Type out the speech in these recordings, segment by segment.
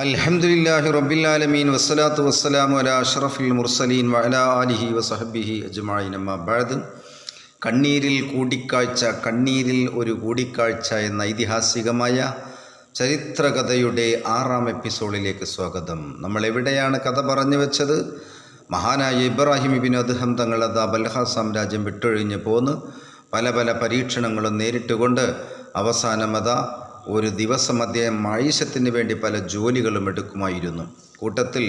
അൽഹംദുലില്ലാഹി റബ്ബിൽ ആലമീൻ. വസ്സലാത്തു വസ്സലാമു അലാ അഷറഫുൽ മുർസലീൻ വഅലാ ആലിഹി വസഹബിഹി അജ്മഈൻ. നമ്മ ബാദ്. കണ്ണീരിൽ കൂടിക്കാഴ്ച കണ്ണീരിൽ ഒരു കൂടിക്കാഴ്ച എന്ന ഐതിഹാസികമായ ചരിത്രകഥയുടെ ആറാം എപ്പിസോഡിലേക്ക് സ്വാഗതം. നമ്മൾ എവിടെയാണ് കഥ പറഞ്ഞു വെച്ചത്? മഹാനായ ഇബ്രാഹിം ഇബിൻ അദ്ഹം തങ്ങളത് ബൽഹ സാമ്രാജ്യം വിട്ടൊഴിഞ്ഞ് പോന്ന്. പല പല പരീക്ഷണങ്ങളും നേരിട്ടുകൊണ്ട് അവസാനമത ഒരു ദിവസം അദ്ദേഹം മഴീശത്തിന് വേണ്ടി പല ജോലികളും എടുക്കുമായിരുന്നു. കൂട്ടത്തിൽ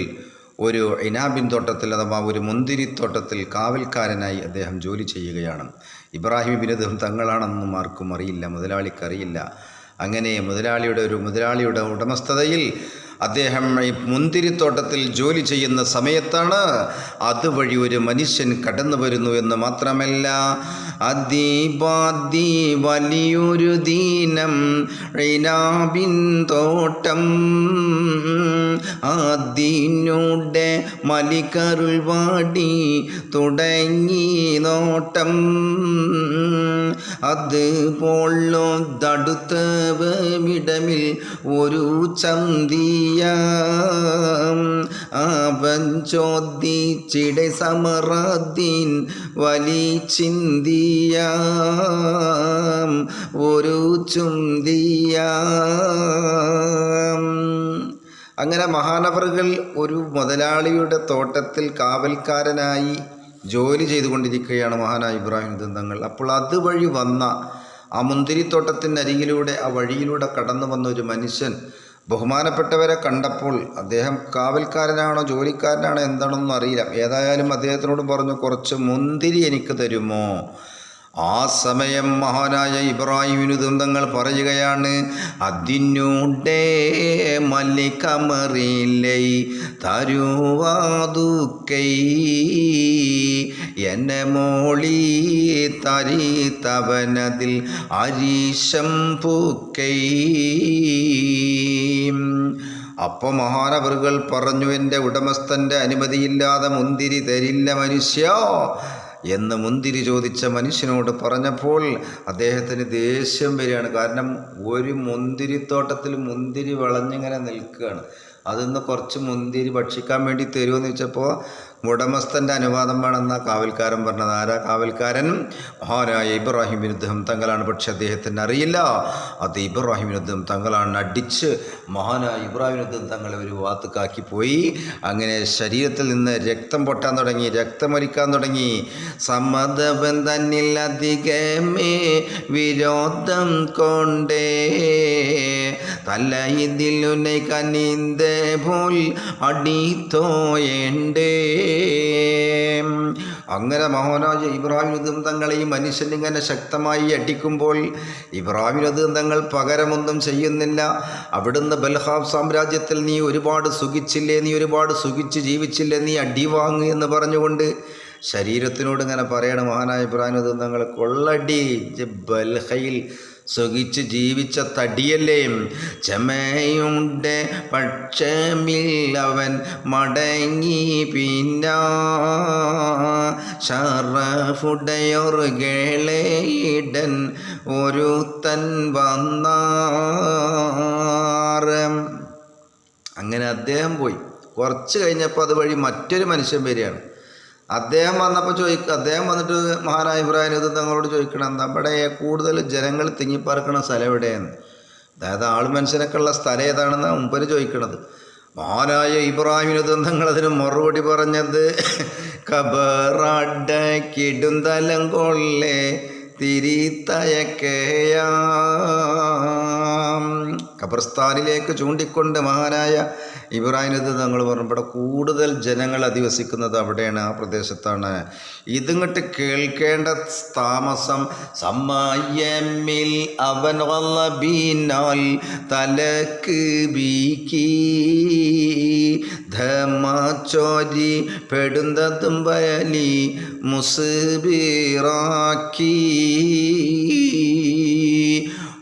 ഒരു ഇനാബിൻ തോട്ടത്തിൽ അഥവാ ഒരു മുന്തിരിത്തോട്ടത്തിൽ കാവൽക്കാരനായി അദ്ദേഹം ജോലി ചെയ്യുകയാണ്. ഇബ്രാഹിം ബിൻ അദ്ദേഹം തങ്ങളാണെന്നും ആർക്കും അറിയില്ല മുതലാളിക്കറിയില്ല അങ്ങനെ മുതലാളിയുടെ ഒരു മുതലാളിയുടെ ഉടമസ്ഥതയിൽ അദ്ദേഹം ഈ മുന്തിരിത്തോട്ടത്തിൽ ജോലി ചെയ്യുന്ന സമയത്താണ് അതുവഴി ഒരു മനുഷ്യൻ കടന്നു വരുന്നു എന്ന് മാത്രമല്ല അതിപാതി വലിയൊരു ദീനം റിനാബിൻ തോട്ടം. അതിനൂടെ മലിക്കരുൾ വാടി തുടങ്ങി നോട്ടം. അത് തടുത്തവിടമിൽ ഒരു ചന്തിയ. അവൻ ചോദിച്ചിടെ സമറാദ്ദീൻ വലിച്ചിന്തിയ ഒരു ചുംബിയാം. അങ്ങനെ മഹാനവറുകൾ ഒരു മുതലാളിയുടെ തോട്ടത്തിൽ കാവൽക്കാരനായി ജോലി ചെയ്തുകൊണ്ടിരിക്കുകയാണ് മഹാനായ ഇബ്രാഹിം ദന്തങ്ങൾ. അപ്പോൾ അതുവഴി വന്ന ആ മുന്തിരിത്തോട്ടത്തിന്റെ അരികിലൂടെ ആ വഴിയിലൂടെ കടന്നു വന്ന ഒരു മനുഷ്യൻ ബഹുമാനപ്പെട്ടവരെ കണ്ടപ്പോൾ അദ്ദേഹം കാവൽക്കാരനാണോ ജോലിക്കാരനാണോ എന്താണെന്നൊന്നും അറിയില്ല. ഏതായാലും അദ്ദേഹത്തിനോട് പറഞ്ഞു കുറച്ച് മുന്തിരി എനിക്ക് തരുമോ? ആ സമയം മഹാനായ ഇബ്രാഹിമിനു ദന്തങ്ങൾ പറയുകയാണ് അതിനൂടെ മല്ലിക്കമറിയില്ലേ തരുവാതുക്കൈ എന്നെ മോളി തരീത്തവനതിൽ അരീശം പൂക്കൈ അപ്പോൾ മഹാനവറുകൾ പറഞ്ഞു എന്റെ ഉടമസ്ഥന്റെ അനുമതിയില്ലാതെ മുന്തിരി തരില്ല മനുഷ്യ. എന്ന് മുന്തിരി ചോദിച്ച മനുഷ്യനോട് പറഞ്ഞപ്പോൾ അദ്ദേഹത്തിന് ദേഷ്യം വരികയാണ്. കാരണം ഒരു മുന്തിരിത്തോട്ടത്തിൽ മുന്തിരി വളഞ്ഞിങ്ങനെ നിൽക്കുകയാണ്. അതിന്ന് കുറച്ച് മുന്തിരി ഭക്ഷിക്കാൻ വേണ്ടി തരുമെന്ന് വെച്ചപ്പോൾ ഉടമസ്ഥന്റെ അനുവാദം വേണമെന്ന കാവൽക്കാരൻ പറഞ്ഞത്. ആരാ കാവൽക്കാരൻ? മഹാനായ ഇബ്രാഹിം വിരുദ്ധം തങ്ങളാണ് പക്ഷേ അദ്ദേഹത്തിന് അറിയില്ല. അത് ഇബ്രാഹിം വിരുദ്ധം തങ്ങളാണ് അടിച്ച് മഹാനായ ഇബ്രാഹിം വിരുദ്ധം തങ്ങളെ ഒരു വാത്തുക്കാക്കി പോയി. അങ്ങനെ ശരീരത്തിൽ നിന്ന് രക്തം പൊട്ടാൻ തുടങ്ങി രക്തമൊലിക്കാൻ തുടങ്ങി. അധികമേ വിരോധം കൊണ്ടേ തല്ല ഇതിലുനെ കനിന്തേ പോൽ അടിത്തോയേണ്ടേ അങ്ങനെ മഹോനാജ് ഇബ്രാഹിം തങ്ങളെ ഈ മനുഷ്യൻ ഇങ്ങനെ ശക്തമായി അടിക്കുമ്പോൾ ഇബ്രാഹിം തങ്ങൾ പകരമൊന്നും ചെയ്യുന്നില്ല. അവിടുന്ന് ബൽഹാബ് സാമ്രാജ്യത്തിൽ നീ ഒരുപാട് സുഖിച്ചില്ലേ നീ ഒരുപാട് സുഖിച്ച് ജീവിച്ചില്ലേ നീ അടി വാങ്ങു എന്ന് പറഞ്ഞുകൊണ്ട് ശരീരത്തിനോട് ഇങ്ങനെ പറയണം മഹാനായ ഇബ്രാഹിം തങ്ങൾ കൊള്ളടി. ബൽഹയിൽ സുഖിച്ച് ജീവിച്ച തടിയല്ലേ ചെമയുണ്ട് പക്ഷമില്ലവൻ മടങ്ങി പിന്ന. ഷറഫുടയൊരു ഒരു തൻ വന്നാറ് അങ്ങനെ അദ്ദേഹം പോയി. കുറച്ച് കഴിഞ്ഞപ്പോൾ അതുവഴി മറ്റൊരു മനുഷ്യൻ വരികയാണ്. അദ്ദേഹം വന്നപ്പോൾ ചോദിക്കുക അദ്ദേഹം വന്നിട്ട് മഹാനായ ഇബ്രാഹിം ഇത് തങ്ങളോട് ചോദിക്കണം എന്താ? കൂടുതൽ ജനങ്ങൾ തിങ്ങിപ്പാർക്കണ സ്ഥലം എവിടെയാണ് അതായത് ആൾ മനുഷ്യനൊക്കെ ഉള്ള സ്ഥലം ഏതാണെന്ന് മുമ്പര് ചോദിക്കണത്. മഹാനായ ഇബ്രാഹിം തങ്ങൾ അതിന് മറുപടി പറഞ്ഞത് കബറട കിടുന്തലം കൊള്ളേ തിരിത്തയക്കയാം. കബർസ്ഥാനിലേക്ക് ചൂണ്ടിക്കൊണ്ട് മഹാനായ ഇബ്രാഹിം നദി തങ്ങൾ പറഞ്ഞു ഇവിടെ കൂടുതൽ ജനങ്ങൾ അധിവസിക്കുന്നത് അവിടെയാണ് ആ പ്രദേശത്താണ്. ഇതിങ്ങോട്ട് കേൾക്കേണ്ട താമസം സമ്മയമ്മിൽ അവൻ വന്ന ബീനാൽ തലക്ക് ബീക്കി ധമാച്ചോരി പെടുന്നതും വയലി മുസ്ബിറാക്കി.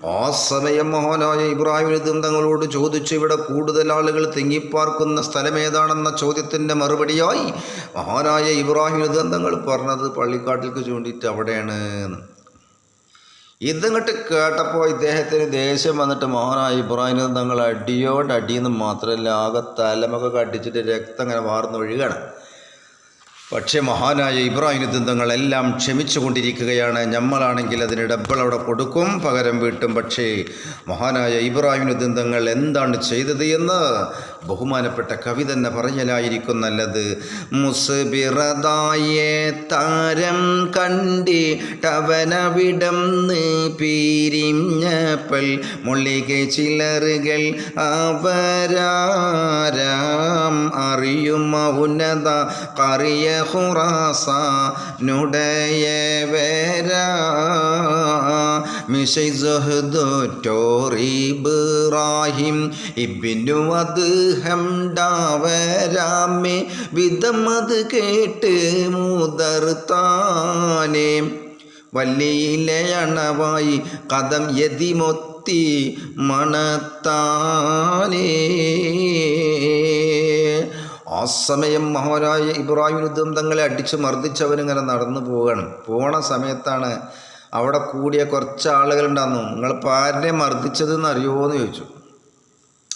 ആ സമയം മഹാനായ ഇബ്രാഹിം തങ്ങളോട് ചോദിച്ചു ഇവിടെ കൂടുതൽ ആളുകൾ തിങ്ങിപ്പാർക്കുന്ന സ്ഥലമേതാണെന്ന ചോദ്യത്തിന്റെ മറുപടിയായി മഹാനായ ഇബ്രാഹിം തങ്ങൾ പറഞ്ഞത് പള്ളിക്കാട്ടിലേക്ക് ചൂണ്ടിയിട്ട് അവിടെയാണ്. ഇതങ്ങട്ട് കേട്ടപ്പോൾ ഇദ്ദേഹത്തിന് ദേഷ്യം വന്നിട്ട് മഹാനായ ഇബ്രാഹിം തങ്ങൾ അടിയോട് അടിയെന്ന് മാത്രമല്ല ആകെ തലമൊക്കെ കടിച്ചിട്ട് രക്തം അങ്ങനെ വാർന്നൊഴുകണം. പക്ഷേ മഹാനായ ഇബ്രാഹിം ദന്തങ്ങളെല്ലാം ക്ഷമിച്ചു കൊണ്ടിരിക്കുകയാണ് നമ്മളാണെങ്കിൽ അതിന് ഡബിൾ അവിടെ കൊടുക്കും പകരം വീട്ടും. പക്ഷേ മഹാനായ ഇബ്രാഹിം ദന്തങ്ങൾ എന്താണ് ചെയ്തത് എന്ന് ബഹുമാനപ്പെട്ട കവി തന്നെ പറയലായിരിക്കും നല്ലത്. മുസ്ബിറതായെ താരം കണ്ടി ടവനവിടം പീരിഞ്ഞപ്പൽ മുള്ളിക ചിലറുകൾ അവരാരാം അറിയും ഉന്നത കറിയ ഹുറാസ നുടയവരാ മിഷൈ ടോറിബ്രാഹിം ഇബിനു അത് ഹംഡാവരാമേ വിധമത് കേട്ട് മുതർത്താനേ. വല്ലിയിലെ അണവായി കഥം യതിമൊത്തി മണത്താനേ. ആ സമയം മഹാരായ ഇബ്രാഹിം യുദ്ധം തങ്ങളെ അടിച്ച് മർദ്ദിച്ചവനിങ്ങനെ നടന്നു പോകണം പോണ സമയത്താണ് അവിടെ കൂടിയ കുറച്ച് ആളുകളുണ്ടായിരുന്നു നിങ്ങൾ ആരെ മർദ്ദിച്ചതെന്ന് അറിയുമോ എന്ന് ചോദിച്ചു.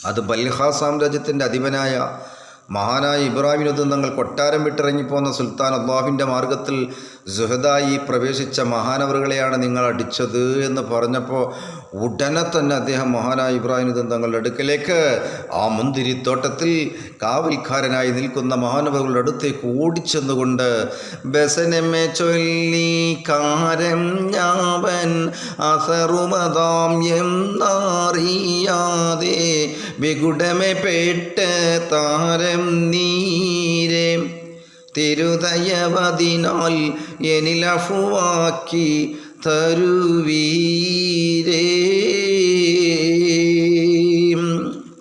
അത് ബൽഹ സാമ്രാജ്യത്തിന്റെ അധിപനായ മഹാനായ ഇബ്രാഹിം യുദ്ധം തങ്ങൾ കൊട്ടാരം വിട്ടിറങ്ങിപ്പോന്ന സുൽത്താൻ അള്ളാഹുവിന്റെ മാർഗത്തിൽ സുഹദായി പ്രവേശിച്ച മഹാനവറുകളെയാണ് നിങ്ങൾ അടിച്ചത് എന്ന് പറഞ്ഞപ്പോൾ ഉടനെ തന്നെ അദ്ദേഹം മഹാനായ ഇബ്രാഹിം തങ്ങളുടെ അടുക്കലേക്ക് ആ മുന്തിരിത്തോട്ടത്തിൽ കാവൽക്കാരനായി നിൽക്കുന്ന മഹാനവറുകളുടെ അടുത്തേക്ക് ഓടിച്ചെന്നുകൊണ്ട് ബസനമെ ചൊല്ലി കാരം ഞാവൻ അസറുമതാം എന്നറിയാതെ വികുടമെ പെട്ട് താരം തിരുതയവതിനാൽ എനിലഫുവാക്കി തരുവീരേ.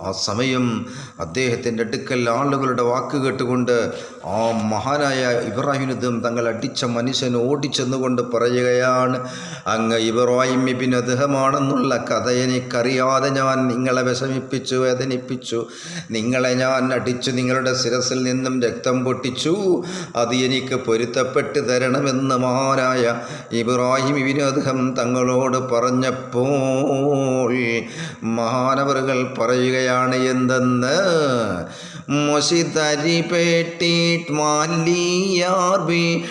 ആ സമയം അദ്ദേഹത്തിന്റെ അടുക്കൽ ആളുകളുടെ വാക്ക് കേട്ടുകൊണ്ട് ആ മഹാനായ ഇബ്രാഹിം തങ്ങൾ അടിച്ച മനുഷ്യൻ ഓടിച്ചെന്നുകൊണ്ട് പറയുകയാണ് അങ്ങ് ഇബ്രാഹിം ഇബിൻ അദ്ദേഹമാണെന്നുള്ള കഥ എനിക്കറിയാതെ ഞാൻ നിങ്ങളെ വിഷമിപ്പിച്ചു വേദനിപ്പിച്ചു. നിങ്ങളെ ഞാൻ അടിച്ചു നിങ്ങളുടെ ശിരസിൽ നിന്നും രക്തം പൊട്ടിച്ചു. അത് എനിക്ക് പൊരുത്തപ്പെട്ട് തരണമെന്ന് മഹാനായ ഇബ്രാഹിം ഇബിൻ അദ്ദേഹം തങ്ങളോട് പറഞ്ഞപ്പോൾ മഹാനവറുകൾ പറയുകയാണ് എന്തെന്ന്? മൊശിതരി പേട്ടിട്ട് മാലിയാർവി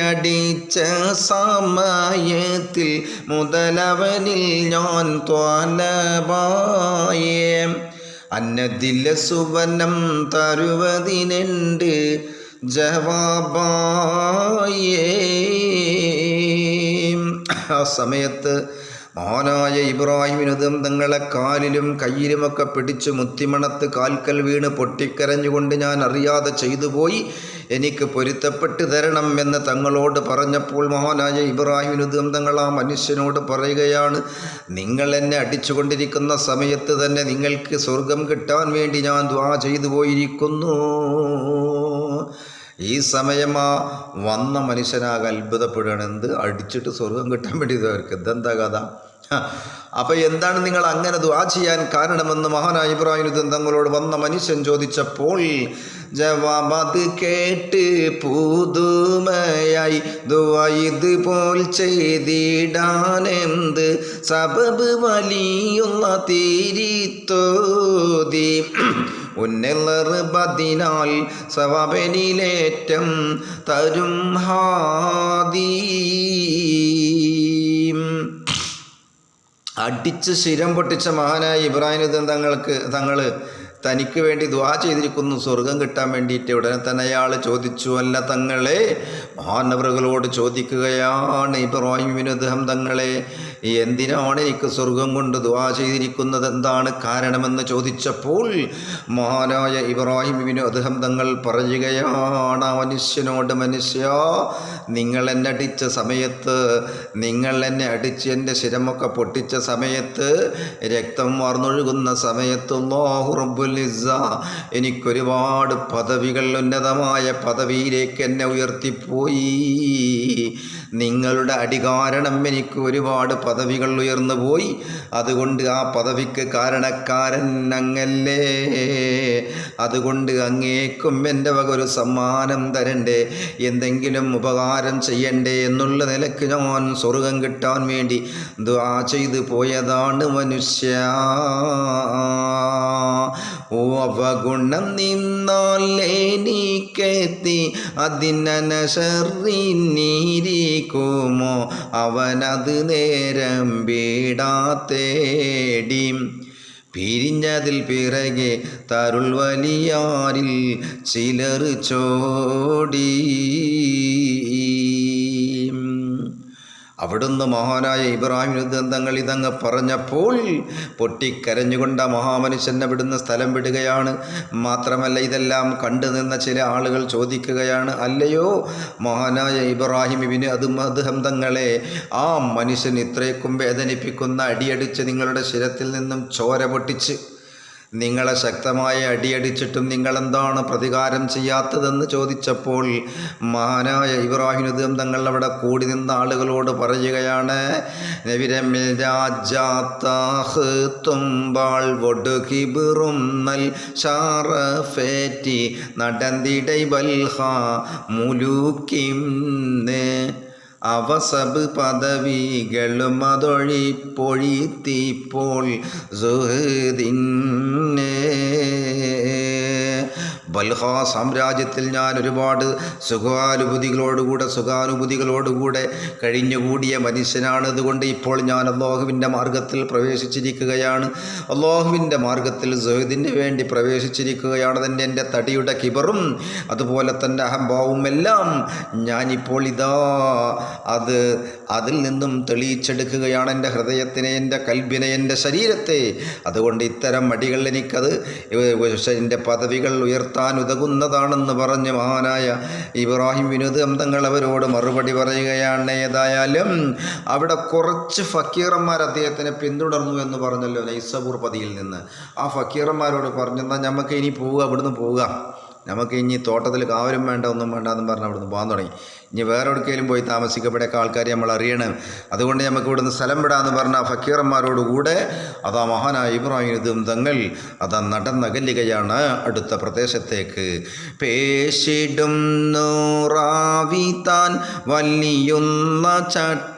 അടിച്ച സമയത്തിൽ മുതലവനിൽ ഞാൻ ത്വാലവായേ. അന്നതില സുവനം തരുവതിനുണ്ട് ജവാബായേ? ആ സമയത്ത് മഹാനായ ഇബ്രാഹിമിനുദം തങ്ങളെ കാലിലും കയ്യിലുമൊക്കെ പിടിച്ച് മുത്തിമണത്ത് കാൽക്കൽ വീണ് പൊട്ടിക്കരഞ്ഞുകൊണ്ട് ഞാൻ അറിയാതെ ചെയ്തു പോയി. എനിക്ക് പൊരുത്തപ്പെട്ട് തരണം എന്ന് തങ്ങളോട് പറഞ്ഞപ്പോൾ മഹാനായ ഇബ്രാഹിമിനുദം തങ്ങൾ ആ മനുഷ്യനോട് പറയുകയാണ് നിങ്ങൾ എന്നെ അടിച്ചുകൊണ്ടിരിക്കുന്ന സമയത്ത് തന്നെ നിങ്ങൾക്ക് സ്വർഗം കിട്ടാൻ വേണ്ടി ഞാൻ ദ്വാ ചെയ്തു പോയിരിക്കുന്നു. ഈ സമയം ആ വന്ന മനുഷ്യനാകെ അത്ഭുതപ്പെടുകയാണ്. എന്ത്? അടിച്ചിട്ട് സ്വർഗം കിട്ടാൻ വേണ്ടി അവർക്ക് ഇതെന്താ കഥ? അപ്പോൾ എന്താണ് നിങ്ങൾ അങ്ങനെ ദുആ ചെയ്യാൻ കാരണമെന്ന് മഹാനായ ഇബ്രാഹിം തങ്ങളോട് വന്ന മനുഷ്യൻ ചോദിച്ചപ്പോൾ ജവാബത് കേട്ട് പുതുമയായി ദുആ ഇതുപോൽ ചെയ്തിടാനെന്ത്? സബബ് വലിയുള്ള തീരിത്തോതി. ഉന്നലറുപതിനാൽ സവപനിലേറ്റം തരും ഹാദീം. അടിച്ച് ശിരം പൊട്ടിച്ച മഹാനായ ഇബ്രാഹിം തങ്ങൾക്ക് തങ്ങൾ തനിക്ക് വേണ്ടി ദ്വാ ചെയ്തിരിക്കുന്നു. സ്വർഗം കിട്ടാൻ വേണ്ടിയിട്ട് ഉടനെ തന്നെ അയാൾ ചോദിച്ചു അല്ല തങ്ങളെ മഹാനവറുകളോട് ചോദിക്കുകയാണ് ഇബ്രാഹിമിന് അദ്ദേഹം തങ്ങളെ. എന്തിനാണ് എനിക്ക് സ്വർഗം കൊണ്ട് ദ്വാ ചെയ്തിരിക്കുന്നത്? എന്താണ് കാരണമെന്ന് ചോദിച്ചപ്പോൾ മഹാനായ ഇബ്രാഹിമിന് അദ്ദേഹം തങ്ങൾ പറയുകയാണ് ആ മനുഷ്യനോട് മനുഷ്യ നിങ്ങൾ എന്നെ അടിച്ച സമയത്ത് നിങ്ങൾ എന്നെ അടിച്ച് എന്റെ ശിരമൊക്കെ പൊട്ടിച്ച സമയത്ത് രക്തം വാർന്നൊഴുകുന്ന സമയത്ത് അല്ലാഹു റബ്ബുൽ എനിക്കൊരുപാട് പദവികൾ ഉന്നതമായ പദവിയിലേക്ക് എന്നെ ഉയർത്തിപ്പോയി. നിങ്ങളുടെ അടി കാരണം എനിക്ക് ഒരുപാട് പദവികൾ ഉയർന്നു പോയി അതുകൊണ്ട് ആ പദവിക്ക് കാരണക്കാരൻ അങ്ങല്ലേ? അതുകൊണ്ട് അങ്ങേക്കും എന്റെ വക ഒരു സമ്മാനം തരണ്ടേ? എന്തെങ്കിലും ഉപകാരം ചെയ്യണ്ടേ എന്നുള്ള നിലയ്ക്ക് ഞാൻ സ്വർഗം കിട്ടാൻ വേണ്ടി ദ്വാ ചെയ്തു പോയതാണ് മനുഷ്യ. ഓ അവഗുണം നിന്നാലേനിക്കെത്തി അതിനനശറിഞ്ഞിരിക്കുമോ അവനത് നേരം വീടാത്തേടി പിരിഞ്ഞതിൽ പിറകെ തരുൾ വലിയാരിൽ ചിലർ ചോടി. അവിടുന്ന് മഹാനായ ഇബ്രാഹിം ദന്തങ്ങൾ ഇതങ്ങ് പറഞ്ഞപ്പോൾ പൊട്ടിക്കരഞ്ഞുകൊണ്ട മഹാമനുഷ്യൻ അവിടുന്ന് സ്ഥലം വിടുകയാണ്. മാത്രമല്ല ഇതെല്ലാം കണ്ടു നിന്ന ചില ആളുകൾ ചോദിക്കുകയാണ് അല്ലയോ മഹാനായ ഇബ്രാഹിം ഇബിന് അത് മധുഹന്തങ്ങളെ ആ മനുഷ്യൻ ഇത്രയ്ക്കും വേദനിപ്പിക്കുന്ന അടിയടിച്ച് നിങ്ങളുടെ ശിരത്തിൽ നിന്നും ചോര പൊട്ടിച്ച് നിങ്ങളെ ശക്തമായ അടിയടിച്ചിട്ടും നിങ്ങളെന്താണ് പ്രതികാരം ചെയ്യാത്തതെന്ന് ചോദിച്ചപ്പോൾ മഹാനായ ഇബ്രാഹിം ഉദ്യം തങ്ങൾ അവിടെ കൂടി നിന്ന ആളുകളോട് പറയുകയാണ് നടന്തിടൈ ബൽഹ മുലൂക്കിന്ന് അവസബ് പദവികളും അതൊഴിപ്പൊഴിത്തിപ്പോൾ സുഹൃദിന്നെ ബൽഹ സാമ്രാജ്യത്തിൽ ഞാൻ ഒരുപാട് സുഖാനുഭൂതികളോടുകൂടെ സുഖാനുഭൂതികളോടുകൂടെ കഴിഞ്ഞുകൂടിയ മനുഷ്യനാണ് അതുകൊണ്ട് ഇപ്പോൾ ഞാൻ അള്ളാഹുവിന്റെ മാർഗത്തിൽ പ്രവേശിച്ചിരിക്കുകയാണ് അള്ളാഹുവിന്റെ മാർഗത്തിൽ സുഹൃദിന് വേണ്ടി പ്രവേശിച്ചിരിക്കുകയാണ് തന്നെ എന്റെ തടിയുടെ കിബറും അതുപോലെ തന്നെ അഹംഭാവവും എല്ലാം ഞാനിപ്പോൾ ഇതാ അത് അതിൽ നിന്നും തെളിയിച്ചെടുക്കുകയാണ് എന്റെ ഹൃദയത്തിനെ എന്റെ കൽബിനെ എന്റെ ശരീരത്തെ അതുകൊണ്ട് ഇത്തരം മടികൾ എനിക്കത് എന്റെ പദവികൾ ഉയർത്താൻ ഉതകുന്നതാണെന്ന് പറഞ്ഞ് മഹാനായ ഇബ്രാഹിം വിനോദ് അന്തങ്ങൾ അവരോട് മറുപടി പറയുകയാണ് ഏതായാലും അവിടെ കുറച്ച് ഫക്കീറന്മാർ അദ്ദേഹത്തിനെ പിന്തുടർന്നു എന്ന് പറഞ്ഞല്ലോ നൈസബൂർ പതിയിൽ നിന്ന്. ആ ഫക്കീറന്മാരോട് പറഞ്ഞെന്നാൽ നമുക്ക് ഇനി പോവുക അവിടുന്ന് പോവുക. നമുക്ക് ഇനി തോട്ടത്തിൽ കാവലും വേണ്ട ഒന്നും വേണ്ട എന്ന് പറഞ്ഞ് അവിടുന്ന് പോകാൻ തുടങ്ങി. ഇനി വേറെ എവിടേക്കെങ്കിലും പോയി താമസിക്കപ്പെടേക്ക ആൾക്കാർ നമ്മൾ അറിയണം. അതുകൊണ്ട് നമുക്ക് ഇവിടുന്ന് സ്ഥലം വിടാമെന്ന് പറഞ്ഞ ആ ഫക്കീറന്മാരോട് കൂടെ അതാ മഹാനായ ഇബ്രാഹിം തങ്ങൾ അതാ നടന്നകല്ലുകയാണ് അടുത്ത പ്രദേശത്തേക്ക്. പേശിടും താൻ വലിയുന്ന ചട്ട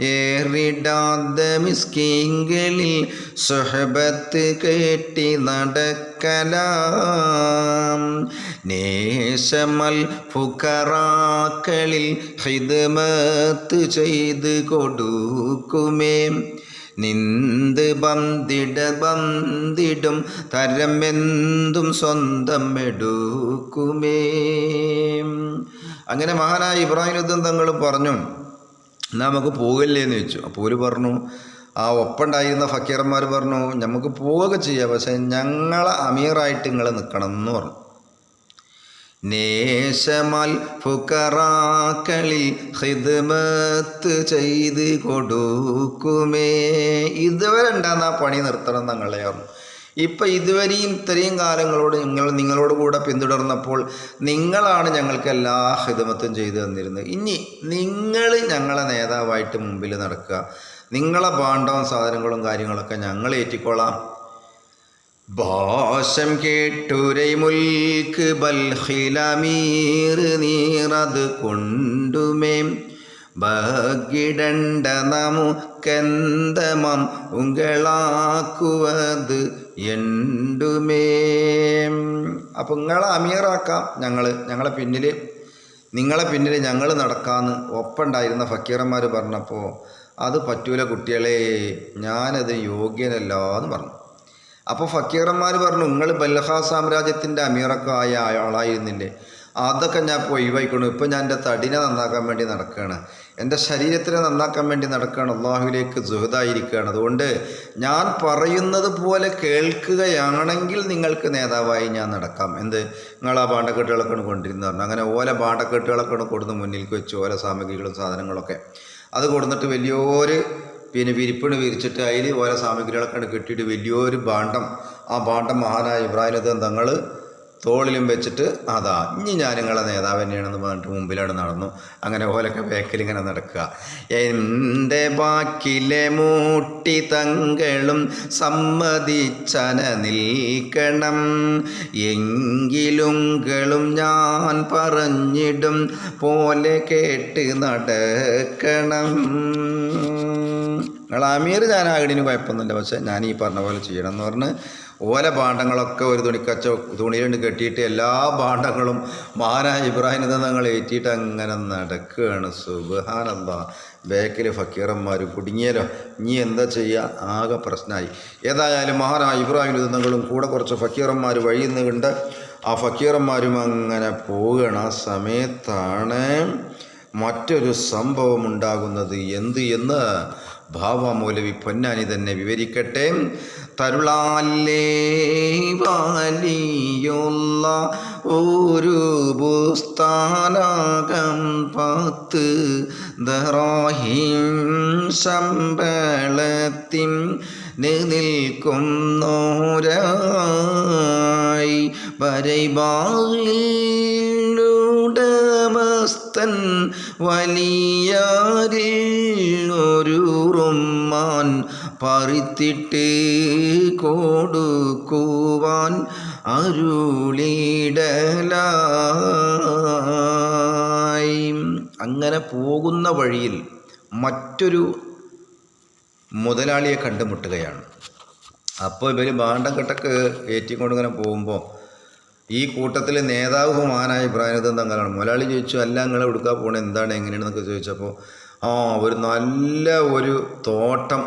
ഏറിടാത്ത മിസ്കിങ്ങളിൽ സുഹബത്ത് കെട്ടി നടക്കലാം നേശമൽ ഫുക്കറാക്കളിൽ ഹിതമത്ത് ചെയ്ത് കൊടുക്കുമേ. നിന്ത് ബന്ധിട ബന്ധിടും തരമെന്തും സ്വന്തം എടുക്കുമേ അങ്ങനെ മഹാനായ ഇബ്രാഹിം യുദ്ധം തങ്ങൾ പറഞ്ഞു. നമുക്ക് പോകല്ലേ എന്ന് ചോദിച്ചു. അപ്പോൾ ഒരു പറഞ്ഞു ആ ഒപ്പുണ്ടായിരുന്ന ഫക്കീറന്മാർ പറഞ്ഞു നമുക്ക് പോവുകയൊക്കെ ചെയ്യാം. പക്ഷേ ഞങ്ങളെ അമീറായിട്ട് നിങ്ങൾ നിൽക്കണം എന്ന് പറഞ്ഞു. നേശമൽ ഫുക്കറാക്കളിൽ ഹിദ്മത്ത് ചെയ്ത് കൊടുക്കുമേ. ഇതുവരെ ഉണ്ടാകുന്ന പണി നിർത്തണം ഞങ്ങളെ പറഞ്ഞു. ഇപ്പം ഇതുവരെയും ഇത്രയും കാലങ്ങളോട് നിങ്ങൾ നിങ്ങളോട് കൂടെ പിന്തുടർന്നപ്പോൾ നിങ്ങളാണ് ഞങ്ങൾക്ക് എല്ലാ ഹിതമത്വം ചെയ്തു തന്നിരുന്നത്. ഇനി നിങ്ങൾ ഞങ്ങളെ നേതാവായിട്ട് മുമ്പിൽ നടക്കുക. നിങ്ങളെ ഭാണ്ഡവും സാധനങ്ങളും കാര്യങ്ങളൊക്കെ ഞങ്ങൾ ഏറ്റിക്കോളാം. ഭാഷം കേട്ടുരൈ മുൽക്ക് ബൽഹിലമീർ നീറത് കൊണ്ടുമേ. ബകിടണ്ട നമുക്കെന്തമം ഉങ്ങളാക്കുവത് എണ്ടുമേ അപ്പം നിങ്ങളെ അമീറാക്കാം ഞങ്ങൾ ഞങ്ങളെ പിന്നിൽ നിങ്ങളെ പിന്നിൽ ഞങ്ങൾ നടക്കാമെന്ന് ഒപ്പുണ്ടായിരുന്ന ഫക്കീറന്മാർ പറഞ്ഞപ്പോൾ അത് പറ്റൂല കുട്ടികളെ. ഞാനത് യോഗ്യനല്ല എന്ന് പറഞ്ഞു. അപ്പോൾ ഫക്കീറന്മാർ പറഞ്ഞു നിങ്ങൾ ബൽഹ സാമ്രാജ്യത്തിന്റെ അമീറൊക്കെ ആയ ആളായിരുന്നില്ലേ? അതൊക്കെ ഞാൻ ഇപ്പോൾ ഒഴിവായിക്കണം ഇപ്പം ഞാൻ എന്റെ തടിനെ നന്നാക്കാൻ വേണ്ടി നടക്കുകയാണ്. എന്റെ ശരീരത്തിനെ നന്നാക്കാൻ വേണ്ടി നടക്കുകയാണ്. അള്ളാഹുവിലേക്ക് സുഹൃതായിരിക്കുകയാണ് അതുകൊണ്ട് ഞാൻ പറയുന്നത് പോലെ കേൾക്കുകയാണെങ്കിൽ നിങ്ങൾക്ക് നേതാവായി ഞാൻ നടക്കാം. എന്ത്? നിങ്ങൾ ആ പാണ്ടക്കെട്ടുകളൊക്കെ കൊണ്ടിരുന്നു പറഞ്ഞു. അങ്ങനെ ഓല പാണ്ടക്കെട്ടുകളൊക്കെ കൊടുത്ത് മുന്നിൽ വെച്ചു ഓല സാമഗ്രികളും സാധനങ്ങളൊക്കെ. അത് കൊടുത്തിട്ട് വലിയൊരു പിന്നെ വിരിപ്പിണ് വിരിച്ചിട്ട് അതിൽ ഓരോ സാമഗ്രികളൊക്കെ കെട്ടിയിട്ട് വലിയൊരു ഭാണ്ഡം. ആ ഭാണ്ഡം മഹാനായ ഇബ്രാഹിം തങ്ങൾ തോളിലും വെച്ചിട്ട് അതാ ഇനി ഞാൻ നിങ്ങളെ നേതാവ് തന്നെയാണെന്ന് പറഞ്ഞിട്ട് മുമ്പിലാണ് നടന്നു. അങ്ങനെ ഓലൊക്കെ ബേക്കിൽ ഇങ്ങനെ നടക്കുക. എന്റെ ബാക്കിലെ മൂട്ടി തങ്ങളും സമ്മതിച്ചന നിൽക്കണം. എങ്കിലുങ്കളും ഞാൻ പറഞ്ഞിടും പോലെ കേട്ട് നടക്കണം. നിങ്ങൾ അമീർ ഞാൻ ആകടിന് കുഴപ്പമൊന്നുമില്ല. പക്ഷേ ഞാൻ ഈ പറഞ്ഞ പോലെ ചെയ്യണം എന്ന് പറഞ്ഞ് ഓല ഭാണ്ഡങ്ങളൊക്കെ ഒരു തുണിക്കച്ച തുണിയിലുണ്ട് കെട്ടിയിട്ട് എല്ലാ ഭാണ്ഡങ്ങളും മഹാനായ ഇബ്രാഹിം തങ്ങൾ ഏറ്റിയിട്ട് അങ്ങനെ നടക്കുകയാണ് സുബഹാനന്ദ ബേക്കിൽ ഫക്കീറന്മാർ കുടുങ്ങിയാലോ ഇനി എന്താ ചെയ്യുക ആകെ പ്രശ്നമായി ഏതായാലും മഹാനായ ഇബ്രാഹിം തങ്ങളും കൂടെ കുറച്ച് ഫക്കീറന്മാർ വഴി നിന്നുകൊണ്ട് ആ ഫക്കീറന്മാരും അങ്ങനെ പോവുകയാണ്. ആ സമയത്താണ് മറ്റൊരു സംഭവം ഉണ്ടാകുന്നത്. എന്ത് എന്ന്? ഭാവ മൗലവി പൊന്നാനി തന്നെ വിവരിക്കട്ടെ. തരുളാലേ വാലിയുള്ള ഒരു പുസ്താനാകം പത്ത് ദറാഹിം ശമ്പളത്തിൻ നിൽക്കുന്നോരായി വരൈബായിലുടമസ്തൻ വലിയാരിൽ ഒരു റുമ്മാൻ പറിത്തിട്ട് കൊടുക്കുവാൻ അരുളിടലായി. അങ്ങനെ പോകുന്ന വഴിയിൽ മറ്റൊരു മുതലാളിയെ കണ്ടുമുട്ടുകയാണ്. അപ്പോൾ ഇവർ ഭാണ്ഡക്കെട്ടൊക്കെ ഏറ്റിക്കൊണ്ട് ഇങ്ങനെ പോകുമ്പോൾ ഈ കൂട്ടത്തിലെ നേതാവ് മഹാനായ ഇബ്രാഹിം തങ്ങളാണ്. മുതലാളി ചോദിച്ചു അല്ല നിങ്ങൾ എടുക്കാൻ പോകണേ എന്താണ്? എങ്ങനെയാണെന്നൊക്കെ ചോദിച്ചപ്പോൾ ആ ഒരു നല്ല ഒരു തോട്ടം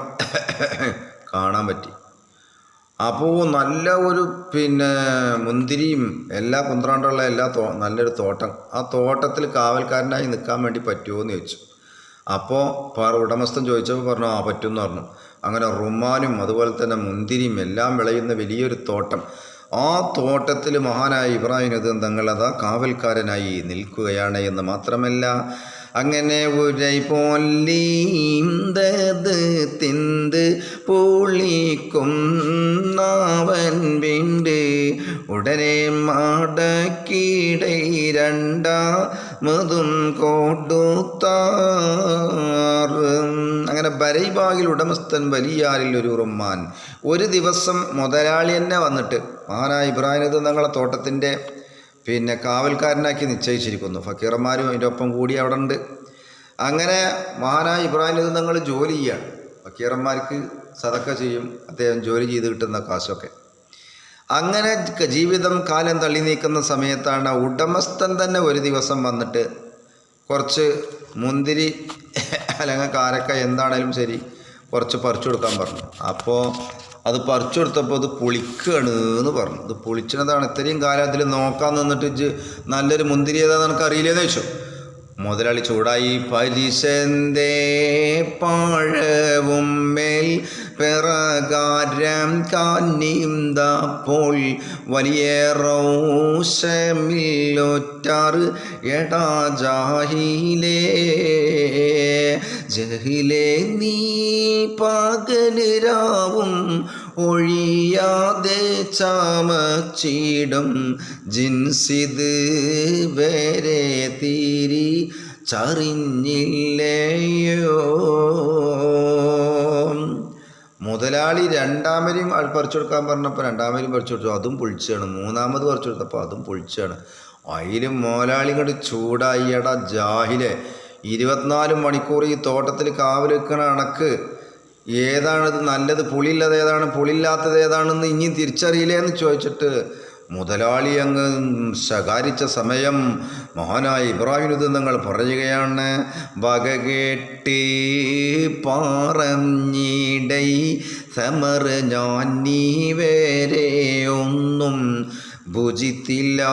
കാണാൻ പറ്റി. അപ്പോൾ നല്ല ഒരു പിന്നെ മുന്തിരിയും എല്ലാ കുന്ത്രാണ്ടുള്ള എല്ലാ തോ നല്ലൊരു തോട്ടം. ആ തോട്ടത്തിൽ കാവൽക്കാരനായി നിൽക്കാൻ വേണ്ടി പറ്റുമോ എന്ന് ചോദിച്ചു. അപ്പോൾ പാർ ഉടമസ്ഥൻ ചോദിച്ചപ്പോൾ പറഞ്ഞു ആ പറ്റും എന്ന് പറഞ്ഞു. അങ്ങനെ റുമാനും അതുപോലെ തന്നെ മുന്തിരിയും എല്ലാം വിളയുന്ന വലിയൊരു തോട്ടം. ആ തോട്ടത്തിൽ മഹാനായ ഇബ്രാഹിം നദീൻ തങ്ങളതാ കാവൽക്കാരനായി നിൽക്കുകയാണ് എന്ന് മാത്രമല്ല അങ്ങനെ ഉരൈ പോലീന്തത് തിന്ത് പൊളിക്കും നാവൻ വിണ്ട്. ഉടനെ മാടക്കിടൈ രണ്ടാ മതും കൊടുത്താറ്. അങ്ങനെ ബരൈബാഗിൽ ഉടമസ്ഥൻ വലിയാലിൽ ഒരു ഉറുമ്മാൻ. ഒരു ദിവസം മുതലാളി തന്നെ വന്നിട്ട് മഹാനായ ഇബ്രാഹിം തങ്ങളെ തോട്ടത്തിന്റെ പിന്നെ കാവൽക്കാരനാക്കി നിശ്ചയിച്ചിരിക്കുന്നു. ഫക്കീറന്മാരും അതിന്റെ ഒപ്പം കൂടി അവിടെ ഉണ്ട്. അങ്ങനെ മഹാനായ ഇബ്രാഹിം തങ്ങൾ ജോലി ചെയ്യുകയാണ്. ഫക്കീറന്മാർക്ക് സതക്ക ചെയ്യും. അദ്ദേഹം ജോലി ചെയ്ത് കിട്ടുന്ന കാശൊക്കെ. അങ്ങനെ ജീവിതം കാലം തള്ളി നീക്കുന്ന സമയത്താണ് ഉടമസ്ഥൻ തന്നെ ഒരു ദിവസം വന്നിട്ട് കുറച്ച് മുന്തിരി അല്ലെങ്കിൽ കാരക്ക എന്താണേലും ശരി കുറച്ച് പറിച്ചു കൊടുക്കാൻ പറഞ്ഞു. അപ്പോൾ അത് പറിച്ചു കൊടുത്തപ്പോൾ അത് പുളിക്കുകയാണ് എന്ന് പറഞ്ഞു. ഇത് പുളിച്ചതാണ് ഇത്രയും കാലം അതിൽ നോക്കാൻ നിന്നിട്ട് നല്ലൊരു മുന്തിരി ഏതാ നിനക്ക് അറിയില്ലേന്ന് ചോദിച്ചു. മുതലാളി ചൂടായി പരിശന്തേ പാഴവും മേൽ പിറകാരം കാന്നിന്തപ്പോൾ വലിയ റൗഷമില്ലൊറ്റാറ് എടാ ജാഹിലേ. ജഹിലേ നീ പകലിരാവും ഒഴിയാതെ ചാമച്ചീടും. ജിൻസിത് വരെ തീരി ചറിഞ്ഞില്ലയോ? മുതലാളി രണ്ടാമരെയും ആൾ പറിച്ചു കൊടുക്കാൻ പറഞ്ഞപ്പോൾ രണ്ടാമരെയും പറിച്ചു കൊടുത്തു അതും പൊളിച്ചാണ്. മൂന്നാമത് പറിച്ചു കൊടുത്തപ്പോൾ അതും പൊളിച്ചാണ്. അതിലും മോലാളി കൊണ്ട് ചൂടായി. എടാ ജാഹിലെ ഇരുപത്തിനാല് മണിക്കൂർ ഈ തോട്ടത്തിൽ കാവൽ വെക്കണ അണക്ക് ഏതാണിത് നല്ലത്? പുളിയില്ലാതെ ഏതാണ്? പുളിയില്ലാത്തത് ഏതാണെന്ന് ഇനി തിരിച്ചറിയില്ലേ എന്ന് ചോദിച്ചിട്ട് മുതലാളി അങ്ങ് ശകാരിച്ച സമയം മഹാനായ ഇബ്രാഹിം നിങ്ങൾ പറയുകയാണ് വകകേട്ടി പാറഞ്ഞിടൈ സമർ ഞാൻ നീ വേറെ ഒന്നും ഭുജിത്തില്ലാതലിൽ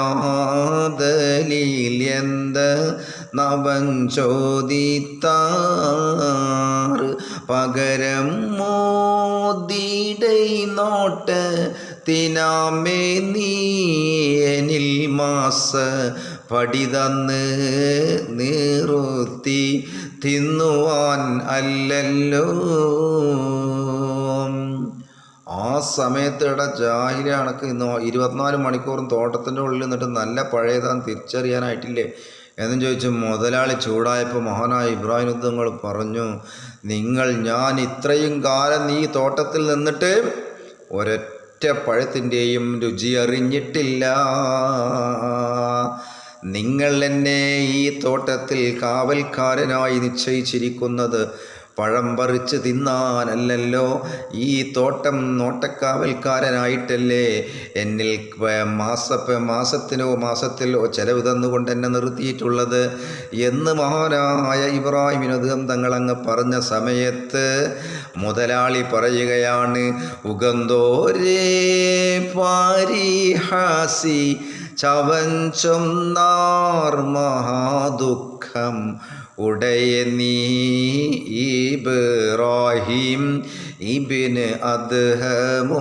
എന്ത് നവൻ ചോദിത്താറ് പകരം മോദിടൈ നോട്ട് തിനാമേ നീനിൽ മാസ പടിതന്ന് നീറുത്തി തിന്നുവാൻ അല്ലല്ലോ. ആ സമയത്ത് ജാഹിര കണക്ക് ഇന്ന് ഇരുപത്തിനാല് മണിക്കൂറും തോട്ടത്തിന്റെ ഉള്ളിൽ നിന്നിട്ട് നല്ല പഴയതാണ് തിരിച്ചറിയാനായിട്ടില്ലേ? എന്നും ചോദിച്ചു മുതലാളി ചൂടായപ്പോൾ മഹാനായ ഇബ്രാഹിം യുദ്ധങ്ങൾ പറഞ്ഞു നിങ്ങൾ ഞാൻ ഇത്രയും കാലം നീ തോട്ടത്തിൽ നിന്നിട്ട് ഒരൊറ്റ പഴത്തിന്റെയും രുചി അറിഞ്ഞിട്ടില്ല. നിങ്ങൾ എന്നെ ഈ തോട്ടത്തിൽ കാവൽക്കാരനായി നിശ്ചയിച്ചിരിക്കുന്നത് പഴം പറിച്ച് തിന്നാനല്ലല്ലോ. ഈ തോട്ടം നോട്ടക്കാവൽക്കാരനായിട്ടല്ലേ? എന്നിൽ മാസ മാസത്തിനോ മാസത്തിലോ ചെലവ് തന്നുകൊണ്ട് എന്നെ നിർത്തിയിട്ടുള്ളത്. എന്ന് മഹാനായ ഇബ്രാഹിം അദ്ദേഹം തങ്ങളങ്ങ് പറഞ്ഞ സമയത്ത് മുതലാളി പറയുകയാണ് ഉഗന്തോരേ പാരിഹാസി ചവഞ്ചം നാർ മഹാദുഃഖം ഉടയ നീ ഇബ്രാഹിം ഇബിന് അദ്ഹമോ?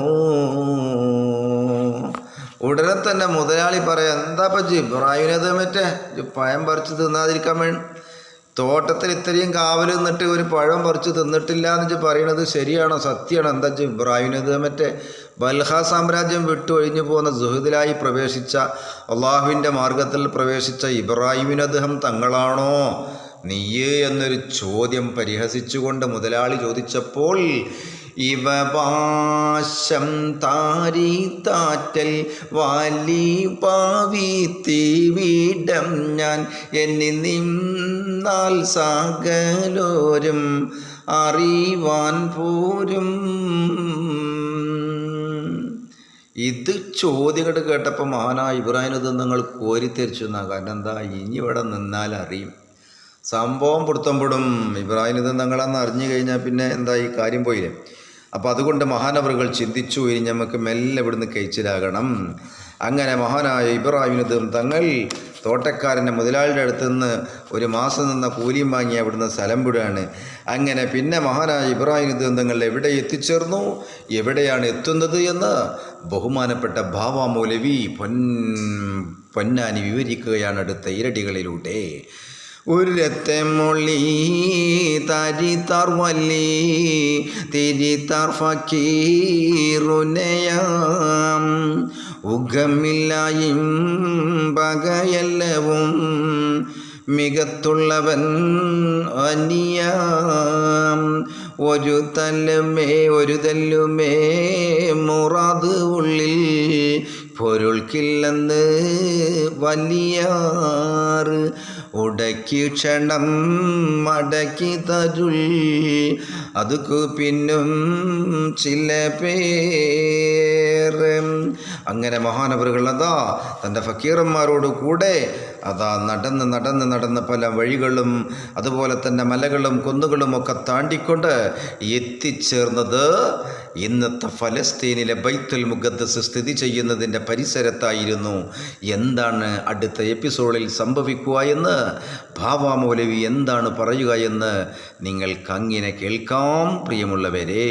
ഉടനെ തന്നെ മുതലാളി പറയാം എന്താ പറ്റി ഇബ്രാഹിമിനത് മറ്റേ പഴം പറിച്ച് തിന്നാതിരിക്കാൻ വേണ്ടി? തോട്ടത്തിൽ ഇത്രയും കാവൽ നിന്നിട്ട് ഒരു പഴം പറിച്ച് തിന്നിട്ടില്ല എന്ന് പറയണത് ശരിയാണോ? സത്യമാണോ? എന്താ വെച്ചാൽ ഇബ്രാഹിമിനത് മറ്റേ ബൽഹ സാമ്രാജ്യം വിട്ടു ഒഴിഞ്ഞു പോകുന്ന ജുഹദിലായി പ്രവേശിച്ച അള്ളാഹുവിന്റെ മാർഗത്തിൽ പ്രവേശിച്ച ഇബ്രാഹിമിനദ്ദേഹം തങ്ങളാണോ? നീയേ എന്നൊരു ചോദ്യം പരിഹസിച്ചുകൊണ്ട് മുതലാളി ചോദിച്ചപ്പോൾ ഇവ പാശം താരി താറ്റൽ വാലി പാവി തീവിടം ഞാൻ എന്നി നിന്നാൽ സകലോരും അറിവാൻ പോരും. ഇത് ചോദ്യങ്ങൾ കേട്ടപ്പോൾ മഹാനായ ഇബ്രാഹിം ഇത് നിങ്ങൾ കോരിത്തെരിച്ചു എന്നാ കാരണം എന്താ ഇനി ഇവിടെ നിന്നാൽ അറിയും. സംഭവം പിടുത്തം ഇബ്രാഹിം ഇത് നിങ്ങളെന്ന് അറിഞ്ഞു കഴിഞ്ഞാൽ പിന്നെ എന്താ ഈ കാര്യം പോയില്ലേ? അപ്പോൾ അതുകൊണ്ട് മഹാനവറുകൾ ചിന്തിച്ചു ഇനി നമുക്ക് മെല്ലെ ഇവിടുന്ന് കഴിച്ചിലാകണം അങ്ങനെ മഹാനായ ഇബ്രാഹിം ഇതും തങ്ങൾ തോട്ടക്കാരന്റെ മുതലാളിയുടെ അടുത്ത് നിന്ന് ഒരു മാസം നിന്ന കൂലിയും വാങ്ങി അവിടുന്ന് സ്ഥലം വിടുകയാണ്. അങ്ങനെ പിന്നെ മഹാനായ ഇബ്രാഹിം ദന്തങ്ങൾ തങ്ങൾ എവിടെ എത്തിച്ചേർന്നു? എവിടെയാണ് എത്തുന്നത് എന്ന് ബഹുമാനപ്പെട്ട ഭാവാമൂലവി മൗലവി പൊൻ പൊന്നാനി വിവരിക്കുകയാണ് അടുത്ത ഇരടികളിലൂടെ ഉരത്തെമൊളി തരി തർവല്ലി തിരി തർഫക്കീറുനയാം ഉഗമില്ലായും പകയല്ലവും മികത്തുള്ളവൻ അനിയ. ഒരു തല്ലുമേ ഒരു തല്ലുമേ മുറാത് ഉള്ളിൽ പൊരുൾക്കില്ലെന്ന് വലിയാറ് ഉടക്കി ക്ഷണം മടക്കി തരുൾ. അതുക്കു പിന്നും ചില പേര് അങ്ങനെ മഹാനവറുകൾ അതാ തന്റെ ഫക്കീറന്മാരോട് കൂടെ അതാ നടന്ന് നടന്ന് നടന്ന് പല വഴികളും അതുപോലെ തന്നെ മലകളും കുന്നുകളും ഒക്കെ താണ്ടിക്കൊണ്ട് എത്തിച്ചേർന്നത് ഇന്നത്തെ ഫലസ്തീനിലെ ബൈത്തുൽ മുഖദ്ദസ് സ്ഥിതി ചെയ്യുന്നതിന്റെ പരിസരത്തായിരുന്നു. എന്താണ് അടുത്ത എപ്പിസോഡിൽ സംഭവിക്കുക എന്ന് ഭാവാമൗലവി എന്താണ് പറയുക എന്ന് നിങ്ങൾക്കങ്ങനെ കേൾക്കാം പ്രിയമുള്ളവരെ.